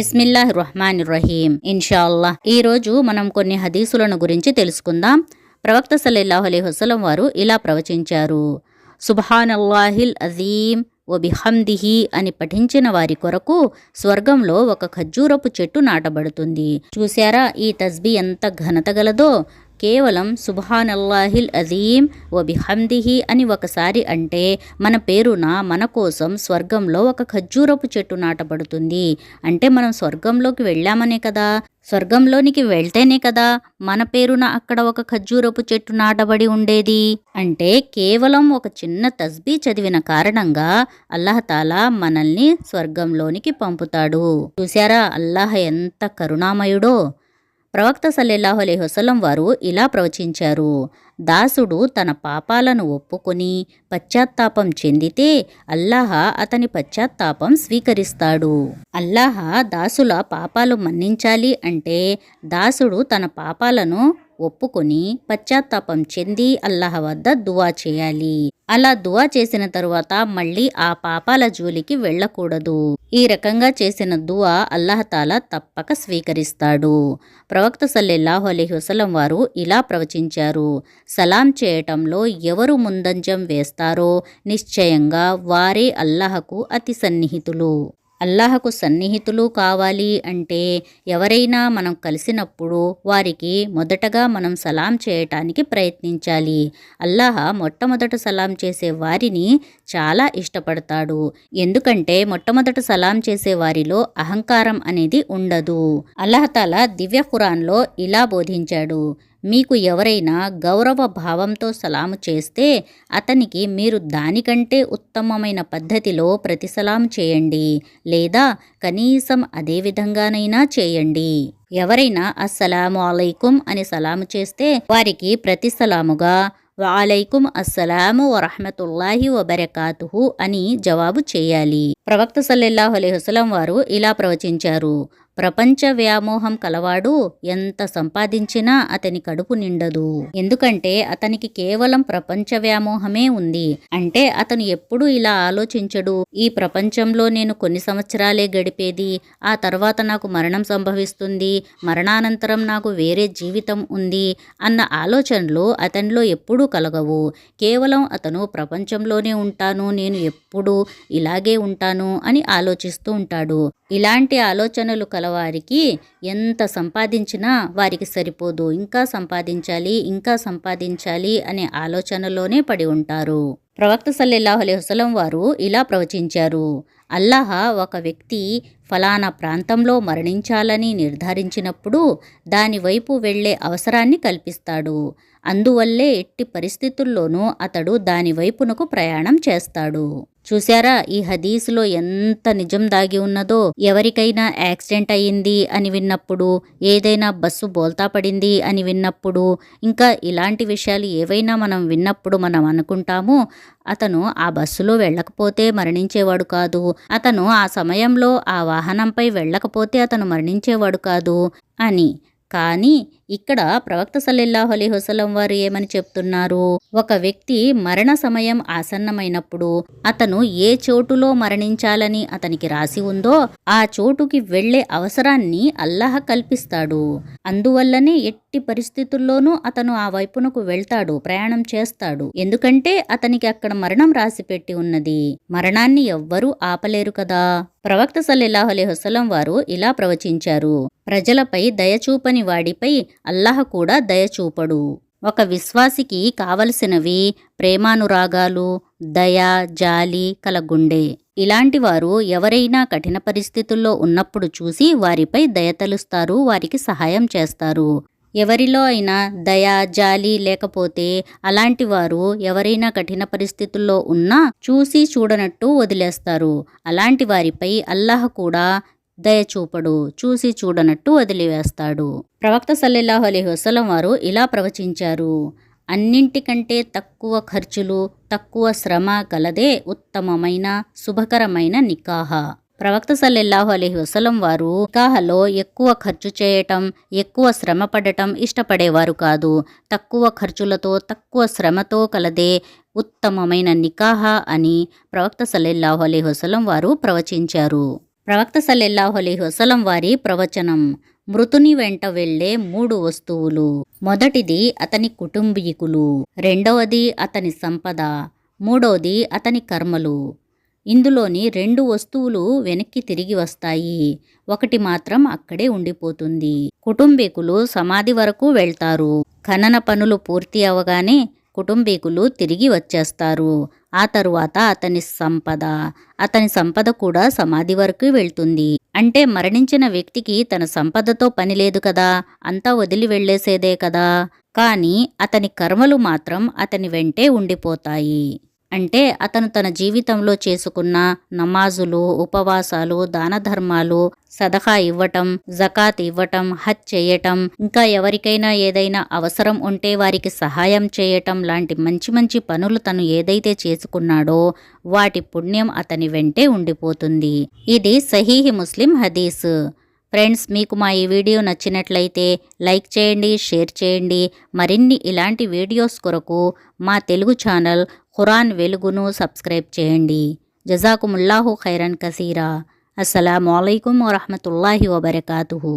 బిస్మిల్లా రహమాన్ రహీం ఇన్షాల్లా ఈ రోజు మనం కొన్ని హదీసులను గురించి తెలుసుకుందాం. ప్రవక్త సల్లల్లాహు అలీ వసలం వారు ఇలా ప్రవచించారు. సుబ్హానల్లాహిల్ అజీం ఓ బిహందిహి అని పఠించిన వారి కొరకు స్వర్గంలో ఒక ఖర్జూరపు చెట్టు నాటబడుతుంది. చూశారా? ఈ తస్బీ ఎంత ఘనత గలదో కేవలం సుబ్హానల్లాహిల్ అజీం ఓ బిహందిహి అని ఒకసారి అంటే మన పేరున మన కోసం స్వర్గంలో ఒక ఖజ్జూరపు చెట్టు నాటబడుతుంది. అంటే మనం స్వర్గంలోకి వెళ్ళామనే కదా? స్వర్గంలోనికి వెళ్తేనే కదా మన పేరున అక్కడ ఒక ఖజ్జూరపు చెట్టు నాటబడి ఉండేది? అంటే కేవలం ఒక చిన్న తస్బీ చదివిన కారణంగా అల్లహతాలా మనల్ని స్వర్గంలోనికి పంపుతాడు. చూశారా? అల్లాహ్ ఎంత కరుణామయుడో! ప్రవక్త సల్లెల్లాహు హుసలం వారు ఇలా ప్రవచించారు. దాసుడు తన పాపాలను ఒప్పుకొని పశ్చాత్తాపం చెందితే అల్లాహ అతని పశ్చాత్తాపం స్వీకరిస్తాడు. అల్లాహ దాసుల పాపాలు మన్నించాలి అంటే దాసుడు తన పాపాలను ఒప్పుకొని పశ్చాత్తాపం చెంది అల్లాహ వద్ద దువా చేయాలి. అలా దువా చేసిన తరువాత మళ్ళీ ఆ పాపాల జోలికి వెళ్ళకూడదు. ఈ రకంగా చేసిన దువా అల్లాహతాలా తప్పక స్వీకరిస్తాడు. ప్రవక్త సల్లెల్లాహు అలైహి వసలం వారు ఇలా ప్రవచించారు. సలాం చేయటంలో ఎవరు ముందంజం వేస్తారో నిశ్చయంగా వారే అల్లాహకు అతి సన్నిహితులు. అల్లాహకు సన్నిహితులు కావాలి అంటే ఎవరైనా మనం కలిసినప్పుడు వారికి మొదటగా మనం సలాం చేయటానికి ప్రయత్నించాలి. అల్లాహ మొట్టమొదట సలాం చేసే వారిని చాలా ఇష్టపడతాడు. ఎందుకంటే మొట్టమొదట సలాం చేసే వారిలో అహంకారం అనేది ఉండదు. అల్లహతాల దివ్య ఖురాన్లో ఇలా బోధించాడు. మీకు ఎవరైనా గౌరవ భావంతో సలాము చేస్తే అతనికి మీరు దానికంటే ఉత్తమమైన పద్ధతిలో ప్రతిసలాం చేయండి. లేదా కనీసం అదే విధంగానైనా చేయండి. ఎవరైనా అస్సలాము అలైకుం అని సలాము చేస్తే వారికి ప్రతిసలాముగా వాలైకుం అస్సలాము వరహమతుల్లాహి వబరకాతుహు అని జవాబు చేయాలి. ప్రవక్త సల్లెల్లాహు అలైహి వారు ఇలా ప్రవచించారు. ప్రపంచ వ్యామోహం కలవాడు ఎంత సంపాదించినా అతని కడుపు నిండదు. ఎందుకంటే అతనికి కేవలం ప్రపంచ వ్యామోహమే ఉంది. అంటే అతను ఎప్పుడు ఇలా ఆలోచించడు. ఈ ప్రపంచంలో నేను కొన్ని సంవత్సరాలే గడిపేది ఆ తర్వాత నాకు మరణం సంభవిస్తుంది మరణానంతరం నాకు వేరే జీవితం ఉంది అన్న ఆలోచనలు అతనిలో ఎప్పుడూ కలగవు. కేవలం అతను ప్రపంచంలోనే ఉంటాను నేను ఎప్పుడు ఇలాగే ఉంటాను అని ఆలోచిస్తూ ఉంటాడు. ఇలాంటి ఆలోచనలు కలవ కలవారికి ఎంత సంపాదించినా వారికి సరిపోదు. ఇంకా సంపాదించాలి ఇంకా సంపాదించాలి అనే ఆలోచనలోనే పడి ఉంటారు. ప్రవక్త సల్లెల్లాహు అలీ వసలం వారు ఇలా ప్రవచించారు. అల్లాహ ఒక వ్యక్తి ఫలానా ప్రాంతంలో మరణించాలని నిర్ధారించినప్పుడు దానివైపు వెళ్ళే అవసరాన్ని కల్పిస్తాడు. అందువల్లే ఎట్టి పరిస్థితుల్లోనూ అతడు దాని వైపునకు ప్రయాణం చేస్తాడు. చూశారా? ఈ హదీసులో ఎంత నిజం దాగి ఉన్నదో? ఎవరికైనా యాక్సిడెంట్ అయ్యింది అని విన్నప్పుడు ఏదైనా బస్సు బోల్తా పడింది అని విన్నప్పుడు ఇంకా ఇలాంటి విషయాలు ఏవైనా మనం విన్నప్పుడు మనం అనుకుంటాము అతను ఆ బస్సులో వెళ్ళకపోతే మరణించేవాడు కాదు. అతను ఆ సమయంలో ఆ వాహనంపై వెళ్ళకపోతే అతను మరణించేవాడు కాదు అని కానీ ఇక్కడ ప్రవక్త సల్లెల్లాహు అలీ హుసలం వారు ఏమని చెప్తున్నారు? ఒక వ్యక్తి మరణ సమయం ఆసన్నమైనప్పుడు అతను ఏ చోటులో మరణించాలని అతనికి రాసి ఉందో ఆ చోటుకి వెళ్ళే అవసరాన్ని అల్లాహ కల్పిస్తాడు. అందువల్లనే ఎట్టి పరిస్థితుల్లోనూ అతను ఆ వైపునకు వెళ్తాడు ప్రయాణం చేస్తాడు. ఎందుకంటే అతనికి అక్కడ మరణం రాసి పెట్టి ఉన్నది. మరణాన్ని ఎవ్వరూ ఆపలేరు కదా? ప్రవక్త సల్లెల్లాహు హుసలం వారు ఇలా ప్రవచించారు. ప్రజలపై దయచూపని వాడిపై అల్లాహ్ కూడా దయచూపడు ఒక విశ్వాసికి కావలసినవి ప్రేమానురాగాలు దయ జాలి కల గుండె ఇలాంటి వారు ఎవరైనా కఠిన పరిస్థితుల్లో ఉన్నప్పుడు చూసి వారిపై దయతలుస్తారు వారికి సహాయం చేస్తారు. ఎవరిలో అయినా దయ జాలి లేకపోతే అలాంటి వారు ఎవరైనా కఠిన పరిస్థితుల్లో ఉన్నా చూసి చూడనట్టు వదిలేస్తారు. అలాంటి వారిపై అల్లాహ్ కూడా దయచూపడు చూసి చూడనట్టు వదిలివేస్తాడు. ప్రవక్త సల్లెల్లాహు అలీ వసలం వారు ఇలా ప్రవచించారు. అన్నింటికంటే తక్కువ ఖర్చులు తక్కువ శ్రమ గలదే ఉత్తమమైన శుభకరమైన నికాహ. ప్రవక్త సల్లెల్లాహు అలీ వసలం వారు నికాహలో ఎక్కువ ఖర్చు చేయటం ఎక్కువ శ్రమ పడటం ఇష్టపడేవారు కాదు. తక్కువ ఖర్చులతో తక్కువ శ్రమతో కలదే ఉత్తమమైన నికాహ అని ప్రవక్త సల్లెల్లాహు అలీ వసలం వారు ప్రవచించారు. ప్రవక్త సల్లెల్లాహు అలీ వసలం వారి ప్రవచనం మృతుని వెంట వెళ్ళే మూడు వస్తువులు. మొదటిది అతని కుటుంబీకులు. రెండవది అతని సంపద. మూడవది అతని కర్మలు. ఇందులోని రెండు వస్తువులు వెనక్కి తిరిగి వస్తాయి. ఒకటి మాత్రం అక్కడే ఉండిపోతుంది. కుటుంబీకులు సమాధి వరకు వెళ్తారు. ఖనన పనులు పూర్తి అవగానే కుటుంబీకులు తిరిగి వచ్చేస్తారు. ఆ తరువాత అతని సంపద. అతని సంపద కూడా సమాధి వరకు వెళ్తుంది. అంటే మరణించిన వ్యక్తికి తన సంపదతో పని లేదు కదా. అంతా వదిలి వెళ్ళేసేదే కదా. కానీ అతని కర్మలు మాత్రం అతని వెంటే ఉండిపోతాయి. అంటే అతను తన జీవితంలో చేసుకున్న నమాజులు ఉపవాసాలు దాన ధర్మాలు సదహా ఇవ్వటం జకాత్ ఇవ్వటం హజ్ చేయటం ఇంకా ఎవరికైనా ఏదైనా అవసరం ఉంటే వారికి సహాయం చేయటం లాంటి మంచి మంచి పనులు తను ఏదైతే చేసుకున్నాడో వాటి పుణ్యం అతని వెంటే ఉండిపోతుంది. ఇది సహీహి ముస్లిం హదీస్. ఫ్రెండ్స్ మీకు మా ఈ వీడియో నచ్చినట్లయితే లైక్ చేయండి షేర్ చేయండి. మరిన్ని ఇలాంటి వీడియోస్ కొరకు మా తెలుగు ఛానల్ ఖురాన్ వెలుగును సబ్స్క్రైబ్ చేయండి. జజాకుముల్లాహు ఖైరన్ కసీరా. అస్సలం అయికం వరహమతుల్లాహి వబర్కాతుహు.